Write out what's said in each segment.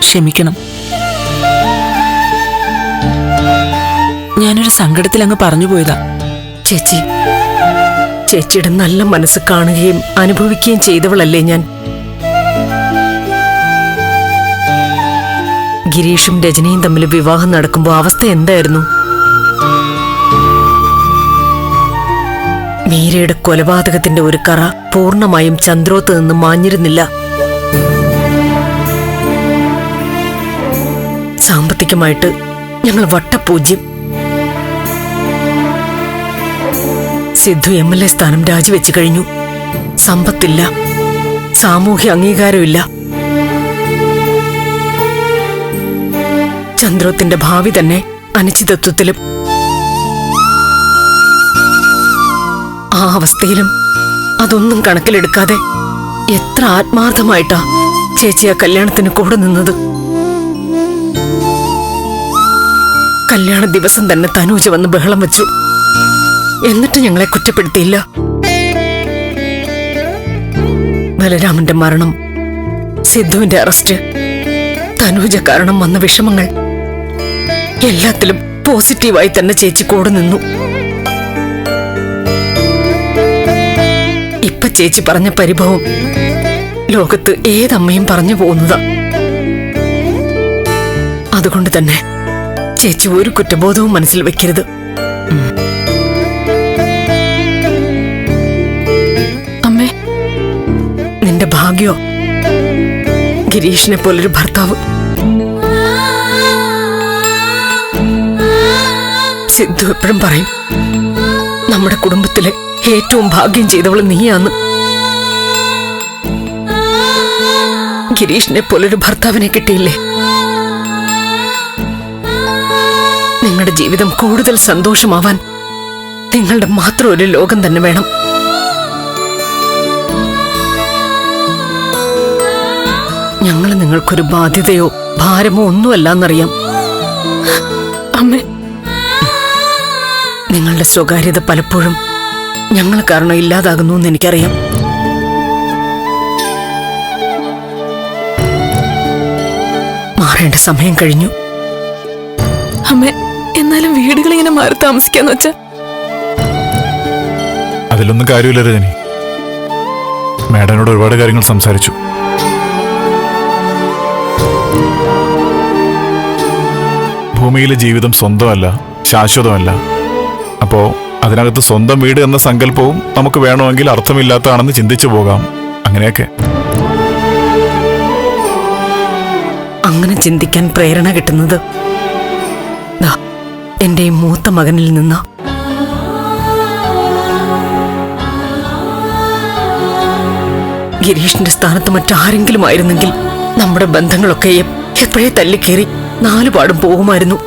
ക്ഷമിക്കണം. ഞാനൊരു സങ്കടത്തിൽ അങ്ങ് പറഞ്ഞു പോയതാ. ചേച്ചി ചേച്ചിയുടെ നല്ല മനസ്സ് കാണുകയും അനുഭവിക്കുകയും ചെയ്തവളല്ലേ ഞാൻ? ഗിരീഷും രജനിയും തമ്മിൽ വിവാഹം നടക്കുമ്പോൾ അവസ്ഥ എന്തായിരുന്നു? മീരയുടെ കൊലപാതകത്തിന്റെ ഒരു കറ പൂർണമായും ചന്ദ്രോത്ത് നിന്ന് മാഞ്ഞിരുന്നില്ല. സാമ്പത്തികമായിട്ട് ഞങ്ങൾ വട്ടപൂജ്യം. സിദ്ധു എം എൽ എ സ്ഥാനം രാജിവെച്ചു കഴിഞ്ഞു. സമ്പത്തില്ല. സാമൂഹ്യ അംഗീകാരമില്ല. ചന്ദ്രത്തിന്റെ ഭാവി തന്നെ അനിശ്ചിതത്വത്തിലും ആ അവസ്ഥയിലും അതൊന്നും കണക്കിലെടുക്കാതെ എത്ര ആത്മാർത്ഥമായിട്ടാ ചേച്ചി ആ കല്യാണത്തിന് കൂടെ നിന്നത്. കല്യാണ ദിവസം തന്നെ തനൂജ വന്ന് ബഹളം വെച്ചു. എന്നിട്ട് ഞങ്ങളെ കുറ്റപ്പെടുത്തിയില്ല. ബലരാമന്റെ മരണം സിദ്ധുവിന്റെ അറസ്റ്റ് തനൂജ കാരണം വന്ന വിഷമങ്ങൾ എല്ലാത്തിലും പോസിറ്റീവായി തന്നെ ചേച്ചി കൂടെ നിന്നു. ഇപ്പൊ ചേച്ചി പറഞ്ഞ പരിഭവം ലോകത്ത് ഏതമ്മയും പറഞ്ഞു പോകുന്നതാ. അതുകൊണ്ട് തന്നെ ചേച്ചി ഒരു കുറ്റബോധവും മനസ്സിൽ വെക്കരുത്. അമ്മേ നിന്റെ ഭാഗ്യോ? ഗിരീഷിനെ പോലൊരു ഭർത്താവ്. സിദ്ധു എപ്പോഴും പറയും നമ്മുടെ കുടുംബത്തിലെ ഏറ്റവും ഭാഗ്യം ചെയ്തവൾ നീയാന്ന് ഗിരീഷിനെ പോലൊരു ഭർത്താവിനെ കിട്ടിയില്ലേ? നിങ്ങളുടെ ജീവിതം കൂടുതൽ സന്തോഷമാവാൻ നിങ്ങളുടെ മാത്രം ഒരു ലോകം തന്നെ വേണം. ഞങ്ങൾ നിങ്ങൾക്കൊരു ബാധ്യതയോ ഭാരമോ ഒന്നുമല്ലെന്നറിയാം. അമ്മേ നിങ്ങളുടെ സ്വകാര്യത പലപ്പോഴും ഞങ്ങൾ കാരണം ഇല്ലാതാകുന്നു എന്ന് എനിക്കറിയാം. മാറേണ്ട സമയം കഴിഞ്ഞു. അമ്മേ എന്നാലും വീടുകൾ ഇങ്ങനെ മാറി താമസിക്കാന്ന് വെച്ചാ അതിലൊന്നും കാര്യമില്ല രജനി. മാഡനോട് ഒരുപാട് കാര്യങ്ങൾ സംസാരിച്ചു. ഭൂമിയിലെ ജീവിതം സ്വന്തമല്ല ശാശ്വതമല്ല. അപ്പോ അതിനകത്ത് സ്വന്തം വീട് എന്ന സങ്കല്പവും നമുക്ക് വേണമെങ്കിൽ അർത്ഥമില്ലാത്തതാണെന്ന് ചിന്തിച്ചു പോകാം. അങ്ങനെയൊക്കെ. അങ്ങനെ ചിന്തിക്കാൻ പ്രേരണ കിട്ടുന്നത് എന്റെ മൂത്ത മകനിൽ നിന്ന്. ഗിരീഷിന്റെ സ്ഥാനത്ത് മറ്റാരെങ്കിലും ആയിരുന്നെങ്കിൽ നമ്മുടെ ബന്ധങ്ങളൊക്കെ എപ്പോഴേ തല്ലിക്കേറി നാലുപാടും പോകുമായിരുന്നു.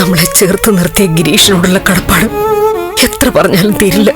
നമ്മളെ ചേർത്ത് നിർത്തിയ ഗിരീഷിനോടുള്ള കടപ്പാട് എത്ര പറഞ്ഞാലും തീരില്ല.